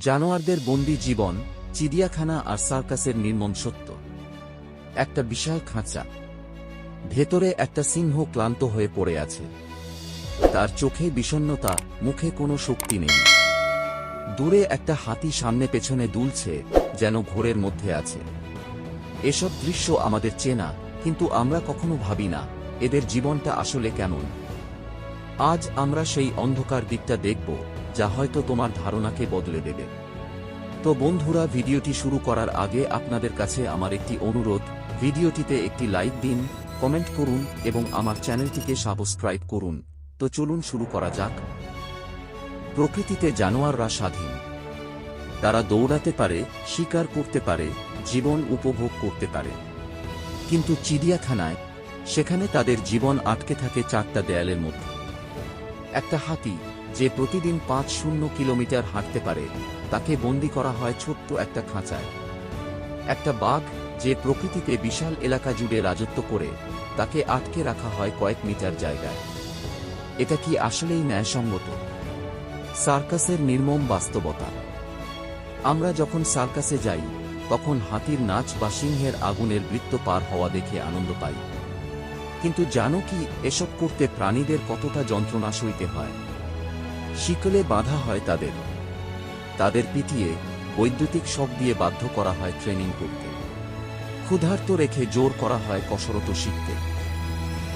জানোয়ারদের বন্দি জীবন চিড়িয়াখানা আর সার্কাসের নির্মম সত্য। একটা বিশাল খাঁচা। ভেতরে একটা সিংহ ক্লান্ত হয়ে পড়ে আছে। তার চোখে বিষণ্ণতা, মুখে কোনো শক্তি নেই। দূরে একটা হাতি সামনে পেছনে দুলছে, যেন ঘোরের মধ্যে আছে। এসব দৃশ্য আমাদের চেনা, কিন্তু আমরা কখনো ভাবি না, এদের জীবনটা আসলে কেমন। আজ আমরা সেই অন্ধকার দিকটা দেখব যা হয়তো তোমার ধারণাকে বদলে দেবে। তো বন্ধুরা, ভিডিওটি শুরু করার আগে আপনাদের কাছে আমার একটি অনুরোধ, ভিডিওটিতে একটি লাইক দিন, কমেন্ট করুন এবং আমার চ্যানেলটিকে সাবস্ক্রাইব করুন। তো চলুন শুরু করা যাক। প্রকৃতিতে জানোয়াররা স্বাধীন। তারা দৌড়াতে পারে, শিকার করতে পারে, জীবন উপভোগ করতে পারে। কিন্তু চিড়িয়াখানায়, সেখানে তাদের জীবন আটকে থাকে চারটা দেয়ালের মধ্যে। একটা হাতি যে প্রতিদিন পাঁচ শূন্য কিলোমিটার হাঁটতে পারে, তাকে বন্দি করা হয় ছোট্ট একটা খাঁচায়। একটা বাঘ, যে প্রকৃতিতে বিশাল এলাকা জুড়ে রাজত্ব করে, তাকে আটকে রাখা হয় কয়েক মিটার জায়গায়। এটা কি আসলেই ন্যায়সঙ্গত? সার্কাসের নির্মম বাস্তবতা। আমরা যখন সার্কাসে যাই, তখন হাতির নাচ বা সিংহের আগুনের বৃত্ত পার হওয়া দেখে আনন্দ পাই। কিন্তু জানো কি, এসব করতে প্রাণীদের কতটা যন্ত্রণা সইতে হয়? শিকলে বাঁধা হয় তাদের। তাদের পিটিয়ে বৈদ্যুতিক শক দিয়ে বাধ্য করা হয় ট্রেনিং করতে। ক্ষুধার্ত রেখে জোর করা হয় কসরত শিখতে।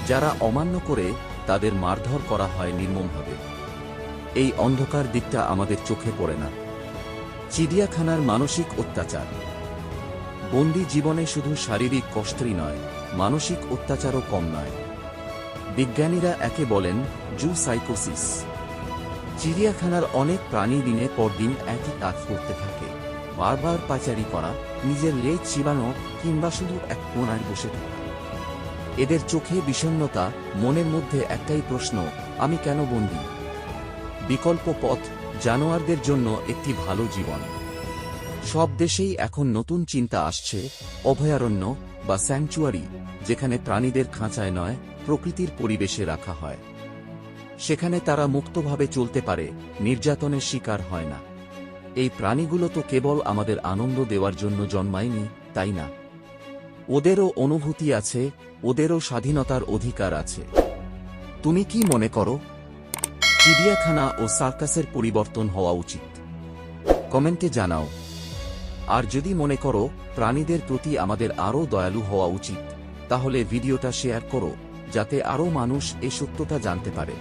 যারা অমান্য করে তাদের মারধর করা হয় নির্মমভাবে। এই অন্ধকার দিকটা আমাদের চোখে পড়ে না। চিড়িয়াখানার মানসিক অত্যাচার। বন্দি জীবনে শুধু শারীরিক কষ্টই নয়, মানসিক অত্যাচারও কম নয়। বিজ্ঞানীরা একে বলেন জু সাইকোসিস চিড়িয়াখানার অনেক প্রাণী দিনের পর দিন একই কাজ করতে থাকে। বারবার পাচারি করা, নিজের লেজ চিবানো কিংবা শুধু এক কোনায় বসে থাকা। এদের চোখে বিষণ্ণতা, মনের মধ্যে একটাই প্রশ্ন, আমি কেন বন্দী? বিকল্প পথ, জানোয়ারদের জন্য একটি ভালো জীবন। সব দেশেই এখন নতুন চিন্তা আসছে, অভয়ারণ্য বা স্যাংচুয়ারি, যেখানে প্রাণীদের খাঁচায় নয়, প্রকৃতির পরিবেশে রাখা হয়। সেখানে তারা মুক্তভাবে চলতে পারে, নির্যাতনের শিকার হয় না। এই প্রাণীগুলো তো কেবল আমাদের আনন্দ দেওয়ার জন্য জন্মায়নি, তাই না? ওদেরও অনুভূতি আছে, ওদেরও স্বাধীনতার অধিকার আছে। তুমি কি মনে করো? চিড়িয়াখানা ও সার্কাসের পরিবর্তন হওয়া উচিত। কমেন্টে জানাও। আর যদি মনে করো, প্রাণীদের প্রতি আমাদের আরও দয়ালু হওয়া উচিত, তাহলে ভিডিওটা শেয়ার করো, যাতে আরও মানুষ এ সত্যতা জানতে পারে।